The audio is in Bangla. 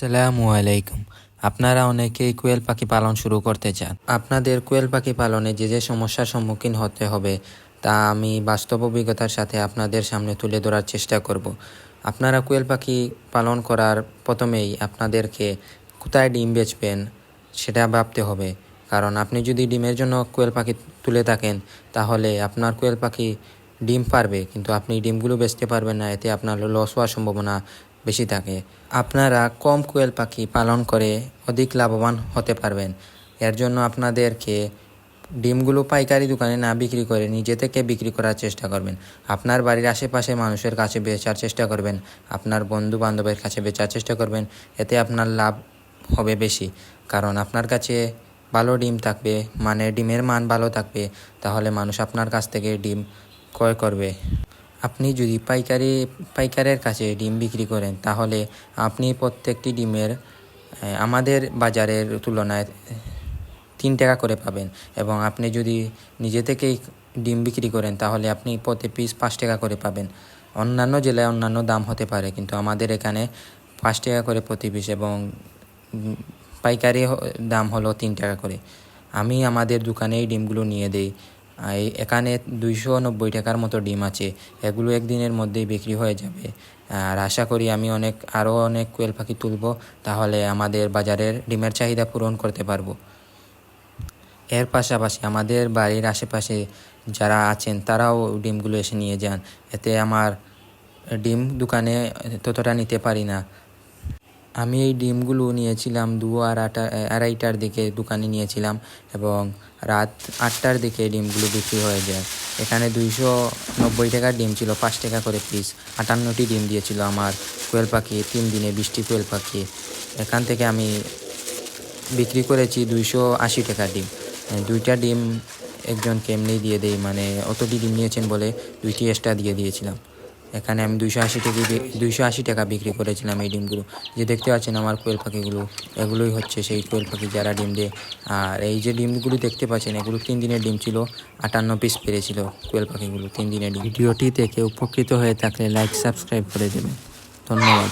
আসসালামু আলাইকুম। আপনারা অনেকেই কোয়েল পাখি পালন শুরু করতে চান। আপনাদের কোয়েল পাখি পালনে যে যে সমস্যার সম্মুখীন হতে হবে, তা আমি বাস্তব অভিজ্ঞতার সাথে আপনাদের সামনে তুলে ধরার চেষ্টা করব। আপনারা কোয়েল পাখি পালন করার প্রথমেই আপনাদেরকে কোথায় ডিম বেচবেন, সেটা ভাবতে হবে। কারণ আপনি যদি ডিমের জন্য কোয়েল পাখি তুলে থাকেন, তাহলে আপনার কোয়েল পাখি ডিম পারবে, কিন্তু আপনি ডিমগুলো বেচতে পারবেন না। এতে আপনার লস হওয়ার সম্ভাবনা বেশি থাকে। আপনারা কম কোয়েল পাখি পালন করে অধিক লাভবান হতে পারবেন। এর জন্য আপনাদেরকে ডিমগুলো পাইকারি দোকানে না বিক্রি করে নিজে থেকে বিক্রি করার চেষ্টা করবেন। আপনার বাড়ির আশেপাশে মানুষের কাছে বেচার চেষ্টা করবেন। আপনার বন্ধু বান্ধবের কাছে বেচার চেষ্টা করবেন। এতে আপনার লাভ হবে বেশি। কারণ আপনার কাছে ভালো ডিম থাকবে মানে ডিমের মান ভালো থাকবে, তাহলে মানুষ আপনার কাছ থেকে ডিম ক্রয় করবে। আপনি যদি পাইকারি, পাইকারের কাছে ডিম বিক্রি করেন, তাহলে আপনি প্রত্যেকটি ডিমের আমাদের বাজারের তুলনায় তিন টাকা করে পাবেন। এবং আপনি যদি নিজে থেকেই ডিম বিক্রি করেন, তাহলে আপনি প্রতি পিস পাঁচ টাকা করে পাবেন। অন্যান্য জেলায় অন্যান্য দাম হতে পারে, কিন্তু আমাদের এখানে পাঁচ টাকা করে প্রতি পিস এবং পাইকারি দাম হলো তিন টাকা করে। আমি আমাদের দোকানে এই ডিমগুলো নিয়ে দেই। এখানে দুইশো নব্বই টাকার মতো ডিম আছে। এগুলো একদিনের মধ্যেই বিক্রি হয়ে যাবে। আর আশা করি আমি অনেক, আরও অনেক কোয়েল পাখি তুলব, তাহলে আমাদের বাজারের ডিমের চাহিদা পূরণ করতে পারব। এর পাশাপাশি আমাদের বাড়ির আশেপাশে যারা আছেন, তারাও ডিমগুলো এসে নিয়ে যান। এতে আমার ডিম দোকানে ততটা নিতে পারি না। আমি এই ডিমগুলো নিয়েছিলাম দু আর আটা আড়াইটার দিকে দোকানে নিয়েছিলাম এবং রাত আটটার দিকে ডিমগুলো বিক্রি হয়ে যায়। এখানে দুইশো নব্বই টাকার ডিম ছিল, পাঁচ টাকা করে পিস আটান্নটি ডিম দিয়েছিল আমার কোয়েল পাখি, তিন দিনে বৃষ্টি কোয়েল পাখি। এখান থেকে আমি বিক্রি করেছি দুইশো আশি টাকার ডিম। দুইটা ডিম একজনকে এমনি দিয়ে দেই মানে অতটি ডিম নিয়েছেন বলে দুইটি এক্সট্রা দিয়ে দিয়েছিলাম। এখানে আমি দুশো আশি টাকা দুইশো আশি টাকা বিক্রি করেছিলাম এই ডিমগুলো। যে দেখতে পাচ্ছেন আমার কোয়েল পাখিগুলো, এগুলোই হচ্ছে সেই কোয়েল পাখি যারা ডিম দেয়। আর এই যে ডিমগুলো দেখতে পাচ্ছেন, এগুলো তিন দিনের ডিম ছিল, আটান্ন পিস পেরেছিল কোয়েল পাখিগুলো, তিন দিনের ডিম। ভিডিওটি থেকে উপকৃত হয়ে থাকলে লাইক সাবস্ক্রাইব করে দেবেন। ধন্যবাদ।